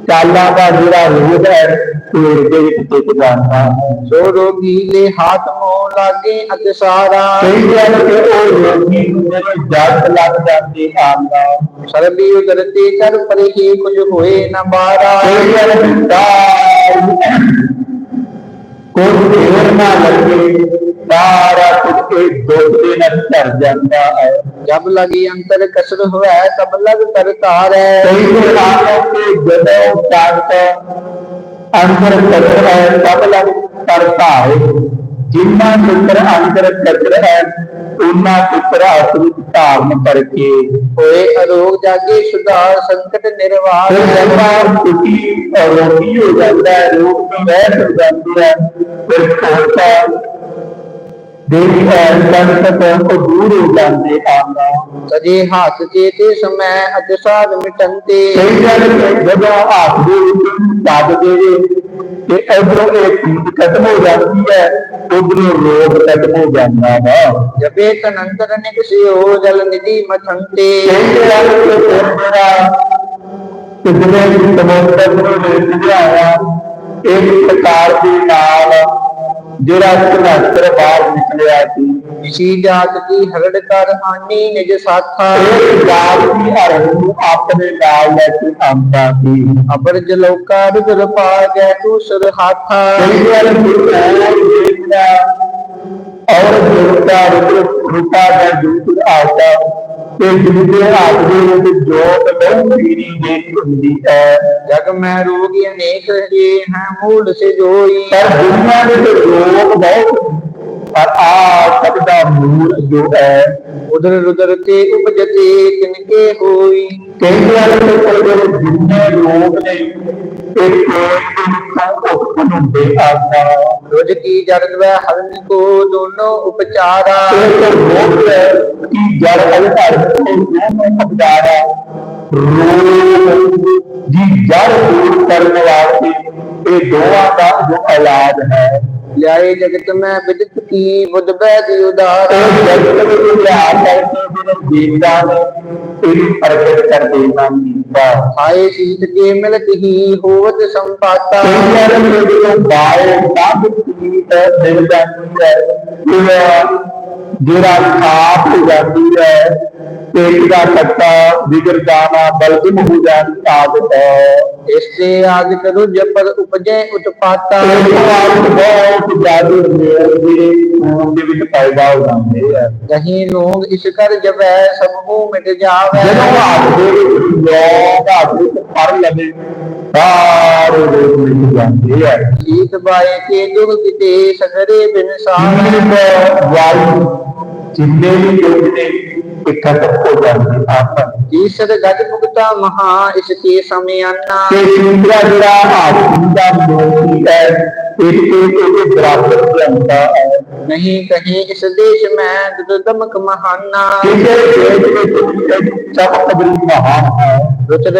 ਚਾਲਾਂ ਦਾ ਜਿਹੜਾ ਰੋਗ ਹੈ ਪੇੜ ਦੇ ਵਿੱਚ ਟਿਕ ਜਾਂਦਾ ਹੈ। ਸੋ ਰੋਗੀ ਲੈ ਹੱਥ ਹੋਣ ਲੱਗੇ ਅਕਸਾਰਾ ਕਈ ਵਾਰ ਕਿ ਉਹ ਰੋਗੀ ਨੂੰ ਜੱਟ ਲੱਗ ਜਾਂਦੀ ਆਂਦਾ ਸਰਬੀ ਉਦਰਤੀ ਕਰ ਪਰਹੀ ਕੁਝ ਹੋਏ ਨਾ ਬਾਰਾ ਕਈ ਵਾਰ ਦਾ ਕੋਈ ਦੇਰ ਨਾ ਲੱਗੇ सारा कुछ दो दिन अंतर जाता है। जब लगी अंतर कसर हुआ है तब लग करतार है। कई के अंतर कसर है तब लग करता है। जिन्ना पुत्र अंतर कसर है उन्ना पुत्र धारण करके। होए अरोग जागे सुधार संकट निर्वाह। निर्वाह दुखी रोगी हो जाता है रोग में है फिर छोड़ता ਦੇਵੀ ਐਨ ਕੰਟਕ ਕੋ ਦੂਰ ਹੋ ਜਾਂਦੇ ਆਂਦਾ ਸਜੇ ਹੱਥ ਚੇਤ ਸਮੈ ਅਦਸਾਦ ਮਿਟੰਤੇ। ਸਹੀ ਜਦ ਜਦ ਹੱਥ ਦੇ ਵਿੱਚ ਦਾਦ ਦੇਵੇ ਤੇ ਇਧਰੋਂ ਇਹ ਪੀਤ ਖਤਮ ਹੋ ਜਾਂਦੀ ਹੈ ਉਧਰੋਂ ਰੋਗ ਖਤਮ ਹੋ ਜਾਂਦਾ ਵਾ। ਜਬੇ ਤਨੰਤਰ ਨਿਕਸੇ ਹੋ ਜਲ ਨਿਧੀ ਮਥੰਤੇ। ਸਹੀ ਜਦ ਤੇ ਜਿਹੜੇ ਤਮੋਤਰ ਨੂੰ ਲੈ ਕੇ ਆਇਆ ਇੱਕ ਪ੍ਰਕਾਰ ਦੇ ਨਾਲ ਜਿਹੜਾ ਘਨਤਰ ਬਾਹਰ ਨਿਕਲਿਆ ਸੀ ਸੀ ਜਾਤ ਦੀ ਹਰੜ ਕਰ ਆਨੀ ਨਿਜ ਸਾਥਾ ਇਹ ਜਾਤ ਦੀ ਹਰੜ ਨੂੰ ਆਪਣੇ ਨਾਲ ਲੈ ਕੇ ਆਂਦਾ ਸੀ ਅਬਰ ਜਲੋਕਾ ਰੁਦਰ ਪਾ ਗਏ ਤੂੰ ਸਰ ਹਾਥਾ ਕਈ ਵਾਰ ਜਿਹੜਾ ਔਰ ਜਿਹੜਾ ਰੁਕਾ ਦਾ ਜੁਤ ਆਉਂਦਾ ਤੇ ਜਿਹਦੇ ਹੱਥ ਦੇ ਵਿੱਚ ਜੋਤ ਮਹਿੰਦੀ ਜਿਹੜੀ ਹੁੰਦੀ ਹੈ। ਜਗ ਮੈਂ ਰੋਗੀ ਅਨੇਕ ਜੇ ਹੈ ਮੂਲ ਸੇ ਜੋਈ। ਪਰ ਦੁਨੀਆ ਦੇ ਤੇ ਲੋਕ ਬਹੁਤ ਪਰ ਆ ਸਭ ਦਾ ਮੂਲ ਜੋ ਹੈ। ਉਧਰ ਉਧਰ ਤੇ ਉਪਜਤੇ ਕਿਨਕੇ ਹੋਈ। ਕਹਿੰਦੇ ਆ ਕਿ ਜਿਹੜੇ ਲੋਕ ਨੇ ਰੁਜ ਕੀ ਜਗਤ ਵੈ ਹਰਨ ਕੋ ਦੋਨੋ ਉਪਚਾਰਾ। ਕੀ ਜੜ ਅਲਕਾਰ ਮੈਂ ਉਪਚਾਰਾ ਰੋਗ ਦੀ ਜੜ ਦੂਰ ਕਰਨ ਵਾਲੀ ਇਹ ਦੋਆ ਦਾ ਜੋ ਇਲਾਜ ਹੈ। ਲਿਆਏ ਜਗਤ ਮੈਂ ਵਿਦਿਤ ਕੀ ਬੁੱਧ ਬੈ ਦੀ ਉਦਾਰ। ਜਗਤ ਵਿੱਚ ਲਿਆ ਕਰਕੇ ਦੇਵਤਾ ਨੇ ਤੇਰੀ ਪ੍ਰਗਟ ਕਰ ਦੇਵਾਂ ਦੀਪਾ ਹਾਏ ਸੀਤ ਕੇ ਮਿਲਤ ਹੀ ਹੋਵਤ ਸੰਪਾਤਾ। ਤੇਰੇ ਦੇ ਬਾਏ ਤਾਂ ਤੀਤ ਦਿਲ ਜਾਂਦੀ ਹੈ ਜਿਹੜਾ ਖਾਪ ਹੋ ਜਾਂਦੀ ਹੈ ਪੇਟ ਦਾ ਕੱਟਾ ਵਿਗੜ ਜਾਣਾ ਬਲਗਮ ਹੋ ਜਾਣੀ ਆਦਤ ਹੈ। ਇਸੇ ਆਦਿਕ ਨੂੰ ਜਪਰ ਉਪਜੇ ਉਤਪਾਤਾ। ਬਹੁਤ ਜ਼ਿਆਦਾ ਮੇਰੇ ਮੂੰਹ ਦੇ ਵਿੱਚ ਪੈਦਾ ਹੋ ਜਾਂਦੇ ਆ। ਕਹੀਂ ਲੋਗ ਇਸ ਕਰ ਜਪੈ ਸਭ ਨੂੰ ਮਿਟ ਜਾਵੇ। ਜਦੋਂ ਆਪ ਦੇ ਵਿੱਚ ਲੋਗ ਆਪ ਪੜ ਲਵੇ ਸਾਰੇ ਲੋਕ ਮਿਲ ਜਾਂਦੇ ਆ ਜੀਤ ਬਾਏ ਕੇ ਦੁਖ ਕਿਤੇ ਸਗਰੇ ਬਿਨ ਸਾਰ। ਜੀਤ ਬਾਈ ਜਿੰਨੇ ਵੀ ਲੋਕ ਨੇ ਇਕੱਠ ਹੋ ਜਾਂਦੇ ਹਨ ਈਸ਼ਰ ਗਜ ਮੁਕਤਾ ਮਹਾ ਇਸ ਕੇ ਸਮਿਆਨਾ ਤੇ ਦੂਸਰਾ ਜਿਹੜਾ ਹਾਥੀ ਦਾ ਮੂਰਤੀ ਹੈ ਇਹ ਇਹਦੇ ਬਰਾਬਰ ਜਾਂਦਾ ਹੈ ਨਹੀਂ ਕਹੀਂ ਇਸ ਦੇਸ਼ ਮੈਂ ਦੁਦ ਦਮਕ ਮਹਾਨਾ ਕਿਸੇ ਦੇਸ਼ ਵਿੱਚ ਚਮਕ ਬੜੀ ਮਹਾਨ ਹੈ ਰੁਚਦ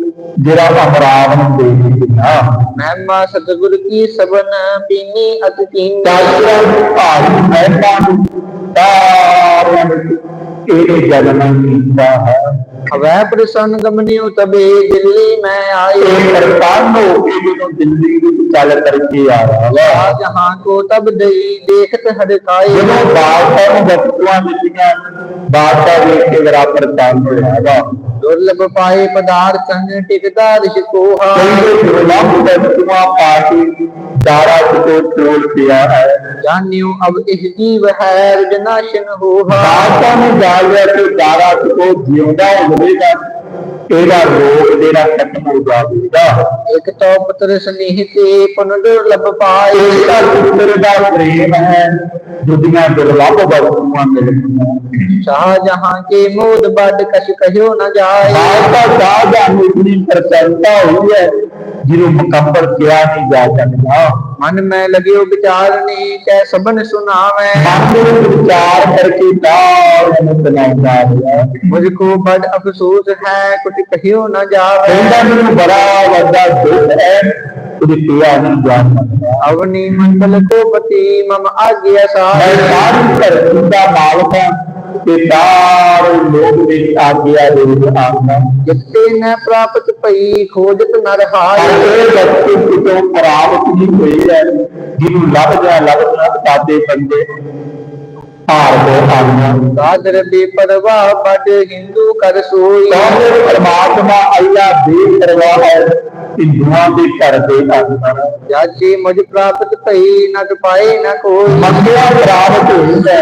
ਦੀ ਜਿਹੜਾ ਅਮਰਾਵ ਨੂੰ ਦੇ ਦਿੱਤਾ ਮਹਿਮਾ ਸਤਿਗੁਰ ਕੀ ਸਬਨ ਪੀਨੀ ਅਤ ਕੀਨੀ ਨੂੰ ਭਾਰੀ ਮਹਿਮਾ। ਨੂੰ ਸਾਰਿਆਂ ਨੂੰ ਇਹ ਜਨਮ ਕੀਤਾ ਹੈ ਹਵੈ ਪ੍ਰਸੰਨ ਗਮਨਿਉ ਤਬੇ ਦਿੱਲੀ ਮੈਂ ਆਈ ਇਹ ਪ੍ਰਸੰਨ ਹੋ ਕੇ ਜਦੋਂ ਦਿੱਲੀ ਵਿੱਚ ਚੱਲ ਕਰਕੇ ਆਇਆ ਵਾ ਆ ਜਹਾਂ ਕੋ ਤਬ ਦਈ ਦੇਖਤ ਹੜਕਾਈ ਜਦੋਂ ਬਾਦਸ਼ਾਹ ਨੂੰ ਵਸਤੂਆਂ ਦਿੱਤੀਆਂ ਬਾਦਸ਼ਾਹ ਵੇਖ ਕੇ ਬੜਾ ਪ੍ਰਸੰਨ ਹੋਇਆ ਵਾ ਦੁਰਲਭ ਪਾਏ ਪਦਾਰਥਨ ਟਿਕਦਾ ਰਿਸ਼ ਕੋਹਾ ਕਈ ਦੁਰਲਭ ਵਸਤੂਆਂ ਪਾ ਕੇ ਦਾਰਾ ਕੋ ਤੋਲ ਪਿਆ ਹੈ ਜਾਨਿਉ ਅਬ ਇਸ ਜੀਵ ਹੈ ਰਜਨਾਸ਼ਨ ਹੋਹਾ ਬਾਦਸ਼ਾਹ ਨੇ ਜਾਣ ਲਿਆ ਕਿ ਦਾਰਾ ਕੋ ਜਿਉਂਦਾ ਹੋਵੇਗਾ ਇਹਦਾ ਰੋਗ ਜਿਹੜਾ ਖਤਮ ਹੋ ਜਾਵੇਗਾ। ਇਕ ਤੋ ਪੁੱਤਰ ਸਨੇਹ ਤੇ ਪੁਨ ਦੁਰਲਭ ਪਾਏ। ਇਹਦਾ ਪੁੱਤਰ ਦਾ ਪ੍ਰੇਮ ਹੈ ਦੁਨੀਆ ਦੁਰਲਭ ਵਸਤੂਆਂ ਮਿਲਦੀਆਂ ਸ਼ਾਹ ਜਹਾਂ ਕੇ ਮੋਦ ਬਦ ਕਛ ਕਹਿਓ ਨ ਜਾਏ। ਬਾਦਸ਼ਾਹ ਸ਼ਾਹਜਹਾਨ ਨੂੰ ਇਤਨੀ ਪ੍ਰਸੰਨਤਾ ਹੋਈ ਹੈ ਜਿਹਨੂੰ ਮੁਕੰਮਲ ਕਿਹਾ ਨਹੀਂ ਜਾ ਸਕਦਾ ਮਨ ਮੈਂ ਲਗਿਓ ਵਿਚਾਰਨੀ ਕੈ ਸਬਨ ਸੁਨਾਵੈ ਮਨ ਦੇ ਵਿੱਚ ਵਿਚਾਰ ਕਰਕੇ ਦਾਰ ਨੂੰ ਬਣਾਉਂਦਾ ਹੈ ਮੁਝ ਕੋ ਬੜ ਅਫਸੋਸ ਹੈ ਕੁਛ ਕਹਿਓ ਨ ਜਾਵੇ ਕਹਿੰਦਾ ਮੈਨੂੰ ਬੜਾ ਵੱਡਾ ਦੁੱਖ ਹੈ ਉਹਦੇ ਪਿਆ ਨਹੀਂ ਜਾ ਸਕਦਾ ਅਵਨੀ ਮੰਡਲ ਕੋ ਪਤੀ ਮਮ ਆਗਿਆ ਮੈਂ ਸਾਰ ਸਾਰੀ ਧਰਤੀ ਦਾ ਮਾਲਕ ਹਾਂ ਤੇ ਸਾਰੇ ਲੋਕ ਦੇ ਆਗਿਆ ਦੇ ਆਉਂਦਾ। ਜਿਤੇ ਨ ਪ੍ਰਾਪਤ ਪਈ ਖੋਜਤ ਨ ਰਹਾਈ ਇਹ ਵਸਤੂ ਕਿਤੋਂ ਪ੍ਰਾਪਤ ਨਹੀਂ ਹੋਈ ਹੈ ਜਿਹਨੂੰ ਲੱਭ ਜਾ ਲੱਭ ਜਾ ਸਾਦੇ ਬੰਦੇ ਹਾਰ ਦੇ ਆਈਆਂ ਕਾਦਰ ਬੇਪਰਵਾਹ ਬੜ ਹਿੰਦੂ ਕਰ ਸੋਈ। ਕਹਿੰਦੇ ਪਰਮਾਤਮਾ ਅੱਲਾ ਬੇਪਰਵਾਹ ਹੈ ਹਿੰਦੂਆਂ ਦੇ ਘਰ ਦੇ ਅੰਦਰ ਜਾਜੀ ਮੁਝ ਪ੍ਰਾਪਤ ਪਈ ਨ ਪਾਏ ਨ ਕੋਈ। ਮੰਗਿਆ ਪ੍ਰਾਪਤ ਹੋਈ ਹੈ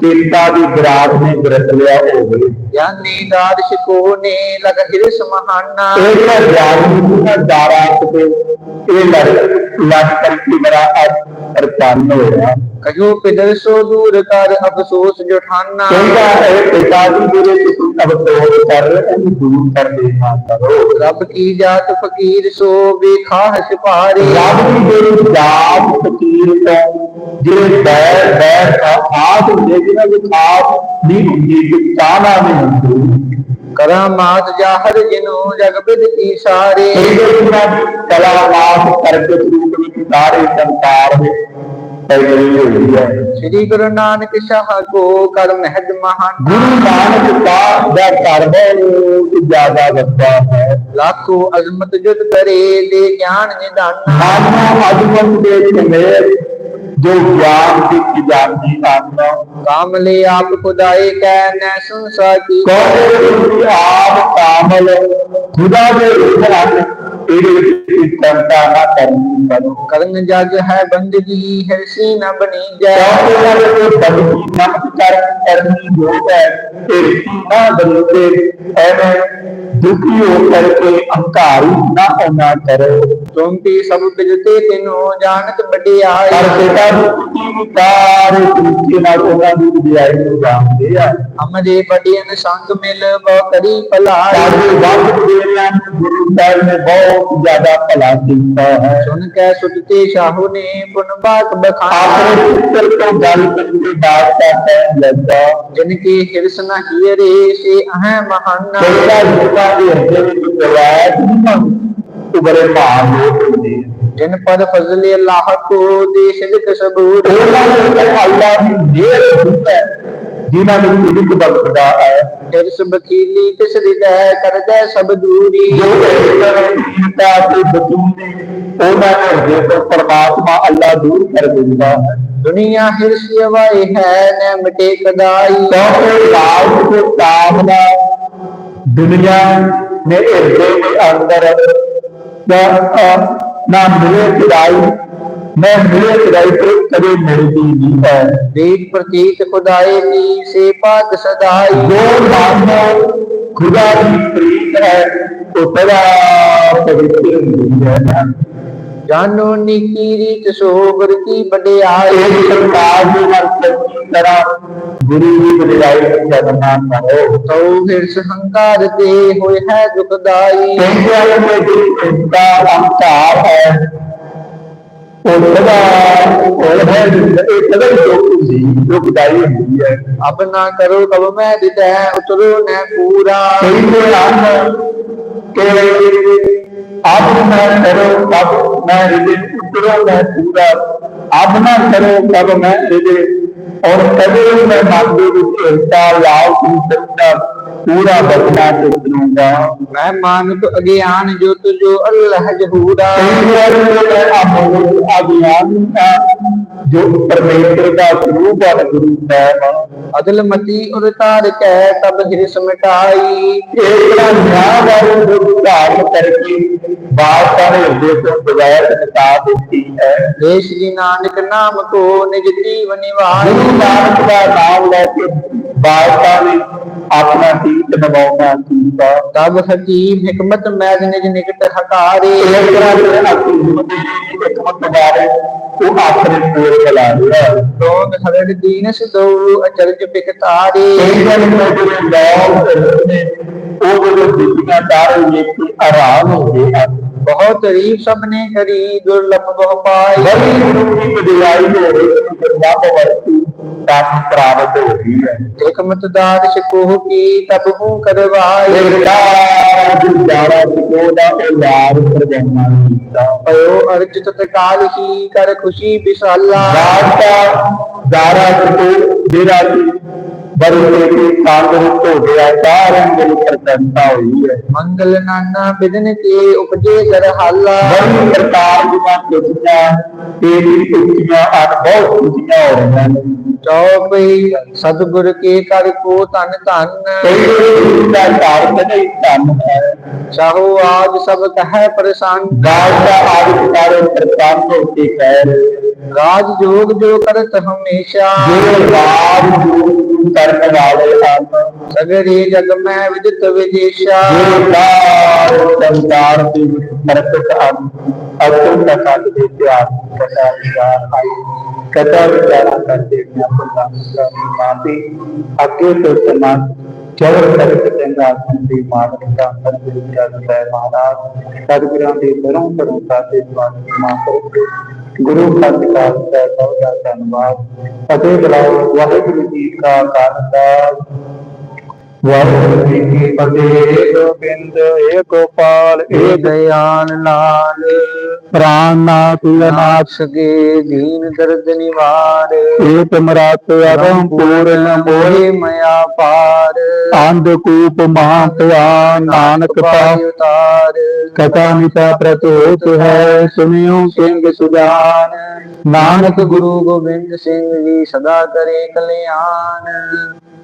ਚਿੰਤਾ ਦੀ ਗਰਾਟ ਨੇ ਗਰਤ ਲਿਆ ਹੋਵੇ। ਗਿਆਨੀ ਦਾਰਸ਼ ਕੋ ਨੇ ਲਗ ਹਿਰਸ ਮਹਾਨਾ ਇਹ ਜਿਹੜਾ ਗਿਆਨੀ ਦਾ ਦਾਰਾ ਤੇ ਇਹ ਲੜ ਲੜ ਕਰਕੇ ਮੇਰਾ ਅਰਪਨ ਹੋਇਆ। ਕਹੋ ਪਿਦਰ ਸੋ ਦੂਰ ਕਰ ਅਫਸੋਸ ਜਠਾਨਾ। ਕਹਿੰਦਾ ਇਹ ਪਿਤਾ ਜੀ ਮੇਰੇ ਤੁਸੀਂ ਅਵਤੋੜ ਕਰ ਇਹਨੂੰ ਦੂਰ ਕਰ ਦੇਣਾ ਕਰੋ। ਰੱਬ ਕੀ ਜਾਤ ਫਕੀਰ ਸੋ ਵੇਖਾ ਸਿਪਾਰੇ ਰੱਬ ਦੀ ਜਿਹੜੀ ਜਾਤ ਫਕੀਰ ਤੋਂ ਜਿਹੜੇ ਬੈਰ ਬੈਰ ਆਪ ਹੁੰਦੇ ਜਿਹਨਾਂ ਦੇ ਖਾਸ ਨਹੀਂ ਹੁੰਦੀ ਕਿ ਚਾਹਨਾ ਨਹੀਂ ਹੁੰਦੀ ਕਰਾਮਾਤ ਜਾਹਰ ਜਿਨੋ ਜਗ ਬਿਦ ਕੀ ਸਾਰੇ ਇਹਦੇ ਬਿਨਾਂ ਕਲਾ ਮਾਫ ਕਰਕੇ ਰੂਪ ਵਿੱਚ ਸਾਰੇ ਸੰਸਾਰ ਵਿੱਚ ਪੈਗਰੀ ਹੋਈ ਹੈ ਸ੍ਰੀ ਗੁਰੂ ਨਾਨਕ ਸ਼ਾਹ ਕੋ ਕਰ ਮਹਿਦ ਮਹਾਨ। ਗੁਰੂ ਨਾਨਕ ਦਾ ਦਾ ਘਰ ਬਹੁਤ ਜ਼ਿਆਦਾ ਵੱਡਾ ਹੈ। ਲਾਖੋ ਅਜ਼ਮਤ ਜੁਦ ਕਰੇ ਦੇ ਗਿਆਨ ਨਿਦਾਨ। ਮਾਨੋ ਅਜਮਤ ਦੇ ਦੀ ਕਾਮ ਲੈ ਆਪ ਖੁਦਾਏ ਕੈ ਨੈ ਸੰਸਾ ਕੀ ਕਹੇ ਤੁਸੀਂ ਆਪ ਕਾਮਲ ਖੁਦਾ ਦੇ ਕਰਨੀ ਕਰੋ ਕਰਨ ਜਗ ਹੈ ਬੰਦਗੀ ਹਿਰਸੀ ਨ ਬਣੀ ਜੈ ਕਿਉਂਕਿ ਉਹਨਾਂ ਦੇ ਬਦਲੀ ਨਮਸਕਾਰ ਕਰਨੀ ਹੋਤ ਹੈ ਤੇ ਨਾ ਬਦਲਦੇ ਐਵੇਂ ਦੁਖੀ ਹੋ ਕਰਕੇ ਹੰਕਾਰੀ ਨਾ ਹੋਣਾ ਕਰੋ ਤੁਮਪੀ ਸਭ ਬਿਜਤੇ ਤਿਨੋ ਜਾਣਤ ਵਡਿਆਈ ਪਰ ਪਿਤਾ ਦੀ ਕੁੱਤੀ ਵੀ ਸਾਰੇ ਤਰੀਕੇ ਨਾਲ ਉਹਨਾਂ ਦੀ ਵਿਦਿਆਈ ਨੂੰ ਜਾਣਦੇ ਆ ਹਮਰੇ ਬੜੀਨ ਸੰਗ ਮਿਲ ਬਹੁ ਕਰੀ ਭਲਾਈ ਸਾਡੇ ਵਕਤ ਦੇਰਿਆਂ ਨੂੰ ਗੁਰੂ ਸਾਹਿਬ ਨੇ ਬਹੁਤ ਜ਼ਿਆਦਾ ਭਲਾ ਕੀਤਾ ਹੈ ਸੁਨ ਕੈ ਸੁਟਤੇ ਸ਼ਾਹੂ ਨੇ ਪੁਨ ਬਾਤ ਬਖਾਨਾ ਆਪਣੇ ਪੁੱਤਰ ਤੋਂ ਗੱਲ ਕਰਕੇ ਬਾਦਸ਼ਾਹ ਕਹਿਣ ਲੱਗਾ ਜਿਨ ਕੀ ਹਿਰਸ ਨ ਹੀਰੇ ਸੇ ਅਹ ਮਹਾਨਾ ਜਿਹੜਾ ਲੋਕਾਂ ਦੇ ਹਿਰਦੇ ਵਿੱਚ ਗਵਾਇਆ ਨਹੀਂ ਉਬਰੇ ਭਾਵ ਲੋਕ ਹੁੰਦੇ ਆ। ਜਿਨ ਪਰ ਫਜ਼ਲ ਅੱਲਾਹ ਕੋ ਦੇ ਸਿਦਕ ਜਿਨ੍ਹਾਂ ਨੂੰ ਸਿੱਖ ਬਖਸ਼ਦਾ ਹੈ। ਹਿਰਸ ਬਖੀਲੀ ਤਿਸ ਹਿਰਦੈ ਕਰਦੈ ਸਭ ਦੂਰੀ। ਜੋ ਇਸਤਾ ਤੇ ਬਤੂਨੇ ਉਹਨਾਂ ਦੇ ਹਿਰਦੇ ਤੋਂ ਪਰਮਾਤਮਾ ਅੱਲਾਹ ਦੂਰ ਕਰ ਦਿੰਦਾ ਹੈ। ਦੁਨੀਆ ਹਿਰਸ ਵਾਏ ਹੈ ਨ ਮਿਟੇ ਕਦਾਈ। ਕਿਉਂਕਿ ਲਾਲ ਤੇ ਕਾਮਨਾ ਦੁਨੀਆ ਨੇ ਹਿਰਦੇ ਦੇ ਅੰਦਰ ਦਾ ਨਾ ਮਿਲੇ ਚੜਾਈ ਨਾ ਮਿਲੇ ਚੜਾਈ ਤੇ ਕਦੇ ਮਿਲਦੀ ਨਹੀਂ ਹੈ ਦੇਖ ਪ੍ਰਤੀਤ ਖੁਦਾਏ ਦੀ ਸੇ ਪਾਤ ਸਦਾਈ ਜੋ ਨਾਮ ਖੁਦਾ ਦੀ ਪ੍ਰੀਤ ਹੈ ਉਹ ਸਦਾ ਪਵਿੱਤਰ ਹੁੰਦੀ ਹੈ ਜਾਨੋ ਨਿੱਕੀ ਰੀਤ ਸੋਬਰ ਕੀ ਵਡਿਆਈ ਇਹ ਸਰਕਾਰ ਦੇ ਨਾਲ ਚੰਗੀ ਤਰ੍ਹਾਂ ਗੁਰੂ ਦੀ ਬਜਾਈ ਕਰਨਾ ਕਰੋ ਤਉ ਹਿਰਸ ਹੰਕਾਰ ਤੇ ਹੋਏ ਹੈ ਦੁਖਦਾਈ ਕਹਿੰਦੇ ਵਾਲੇ ਦੇ ਦਿਲ ਵਿੱਚ ਦਾ ਅਹੰਕਾਰ ਹੈ ਉਹ ਸਦਾ ਉਹ ਹੈ ਇਹ ਸਦਾ ਹੀ ਦੁੱਖ ਹੁੰਦੀ ਦੁਖਦਾਈ ਹੁੰਦੀ ਹੈ ਅਬ ਨਾ ਕਰੋ ਕਬ ਮੈਂ ਦਿਤੈ ਉਤਰੋ ਨ ਪੂਰਾ ਕਹਿੰਦੇ ਹਨ ਕਿ ਆਪ ਮੈਂ ਕਰੋ ਪੂਰਾ ਨਾ ਕਰੋ ਕਬ ਮੈਂ ਦੇ ਮਾਨਕ ਅਗਿਆਨ ਜੋ ਤੁਜੋ ਅੱਲਾਹ ਜਹੂਦਾ। ਜੋ ਪਰਮੇਸ਼ਰ ਦਾ ਸਰੂਪ ਹੈ ਗੁਰੂ ਸਾਹਿਬ ਅਦਲ ਮਤੀ ਉਰ ਤਾਰ ਕੈ ਤਬ ਹਿਰਸ ਮਿਟਾਈ। ਇਹ ਤਰ੍ਹਾਂ ਨਿਆਂ ਵਾਲੇ ਗੁਰੂ ਧਾਰਨ ਕਰਕੇ ਬਾਤ ਸਾਰੇ ਹਿਰਦੇ ਤੋਂ ਬਗੈਰ ਨਿਕਾ ਦਿੱਤੀ ਹੈ। ਦੇਸ਼ ਜੀ ਨਾਨਕ ਨਾਮ ਕੋ ਨਿਜ ਜੀਵ ਨਿਵਾਈ ਗੁਰੂ ਨਾਨਕ ਦਾ ਨਾਮ ਲੈ ਕੇ ਬਾਤਾਂ ਨੇ ਆਪਣਾ ਸੀਤ ਨਵਾਉਣਾ ਕੀਤਾ ਤਬ ਹਕੀਮ ਹਕਮਤ ਮੈਦ ਨਿਜ ਨਿਕਟ ਹਕਾਰੇ ਇਸ ਤਰ੍ਹਾਂ ਦੇ ਆਪਣੀ ਹਕਮਤ ਬਾਰੇ ਉਹ ਆਪਣੇ ਕੋਲ ਬੁਲਾ ਰਿਹਾ ਦੋਗ ਹਰੜ ਦੀਨ ਸਿਦੋ ਅਚਰਜ ਪਿਕਤਾਰੇ ਬਹੁਤ ਤਾਰੀਫ ਸਭ ਨੇ ਕਰੀ ਦੁਰਲਭ ਬਹੁ ਪਾਈ ਬੜੀ ਜ਼ਰੂਰੀ ਬਦਲਾਈ ਹੋ ਰਹੀ ਹੈ ਜਵਾਬ ਵਰਤੀ ਤਾਂ ਪ੍ਰਾਪਤ ਹੋ ਰਹੀ ਹੈ। ਹਕਮਤ ਦਾਰਿਸ਼ ਕੋਹ ਕੀ ਤਬ ਹੂੰ ਕਰਵਾਈ ਸਰਕਾਰ ਦੀ ਜਾਣਾ ਸਿਕੋਦਾ ਉਹ ਲਾਭ ਪ੍ਰਜਨਾ ਕੀਤਾ। ਪਇਓ ਅਰਜ ਤਤਕਾਲ ਹੀ ਕਰ ਖੁਸ਼ੀ ਵਿਸਾਲਾ। ਰਾਜਾ ਦਾਰਾ ਸਿਕੋ ਜਿਹੜਾ ਸੀ ਬਰਲੇ ਕੇ ਕਾਂਗਰ ਤੋਂ ਗਿਆ ਸਾਰਿਆਂ ਦੇ ਪ੍ਰਤੰਤਾ ਹੋਈ ਹੈ ਮੰਗਲ ਨਾਨਾ ਬਿਦਨ ਕੇ ਉਪਜੇ ਦਰ ਹਾਲਾ। ਬੜੀ ਪ੍ਰਕਾਰ ਦੀਆਂ ਕੁੱਤੀਆਂ ਤੇਰੀ ਕੁੱਤੀਆਂ ਆਨ ਬਹੁਤ ਕੁੱਤੀਆਂ ਹੋ ਰਹੀਆਂ ਨੇ ਚੌਪਈ ਸਤਿਗੁਰ ਕੇ ਕਰ ਕੋ ਧਨ ਧਨ। ਦਾ ਘਰ ਕਦੇ ਧਨ ਹੈ ਚਾਹੋ ਆਜ ਸਭ ਕਹੈ ਪ੍ਰਸੰਨ ਰਾਜ ਦਾ ਆਦਿ ਸਾਰੇ ਪ੍ਰਤਾਪ ਹੋ ਕੇ ਕਹਿ ਰਾਜ ਜੋਗ ਜੋ ਕਰਤ ਹਮੇਸ਼ਾ। ਜੋ ਰਾਜ ਜੋ ਕਰਨ ਵਾਲੇ ਹਨ ਸਗਰੇ ਜਗ ਮੈਂ ਵਿਦਿਤ ਵਿਦੇਸ਼ਾ। ਜੋ ਦਾਰ ਸੰਸਾਰ ਦੇ ਪ੍ਰਗਟ ਹਨ। ਅਤੁਲ ਤੱਕ ਦੇ ਪਿਆਰ ਕਥਾ ਵਿਚਾਰ ਆਈ। ਕਥਾ ਵਿਚਾਰਾ ਕਰਦੇ ਆਪਣਾ ਮਾਪੀ ਅੱਗੇ ਤੋਂ ਸਮਾਨ ਚੌਰ ਤੱਕ ਚੰਗਾ ਸੰਦੀ ਮਾਨਵਤਾ ਅੰਦਰ ਦੇ ਜਗ ਹੈ ਮਹਾਰਾਜ। ਸਤਿਗੁਰਾਂ ਦੇ ਦਰੋਂ ਦਰੋਂ ਸਾਥੇ ਮਾਂ ਕਰੋ ਗੁਰੂ ਸਤਿ ਕਾਲ ਦਾ ਬਹੁਤ ਧੰਨਵਾਦ। ਅਤੇ ਬਲਾਉ ਵਾਹਿਗੁਰੂ ਜੀ ਕਾ ਖਾਲਸਾ। ਵਾਹਿਗੁਰੂ ਜੀ ਕੀ ਫਤਿਹ ਗੋਬਿੰਦ ਏ ਗੋਪਾਲ ਏ ਦਇਆਨ ਲਾਲ ਪ੍ਰਾਨਨਾਥ ਨਾਥ ਸਕੇ ਦੀਨ ਦਰਦ ਨਿਵਾਰ ਏ ਤੁਮਰਾਤ ਅਰੰ ਪੂਰਨ ਮੋਹਿ ਮਇਆ ਪਾਰ ਅੰਧਕੂਪ ਮਹਾਪਿਆ ਨਾਨਕ ਪਾ ਪਾਇ ਉਤਾਰ ਕਥਾ ਨਿਤਾ ਪ੍ਰਤੋਤ ਹੈ ਸੁਨਿਓ ਸਿੰਘ ਸੁਜਾਨ ਨਾਨਕ ਗੁਰੂ ਗੋਬਿੰਦ ਸਿੰਘ ਜੀ ਸਦਾ ਕਰੇ ਕਲਿਆਣ।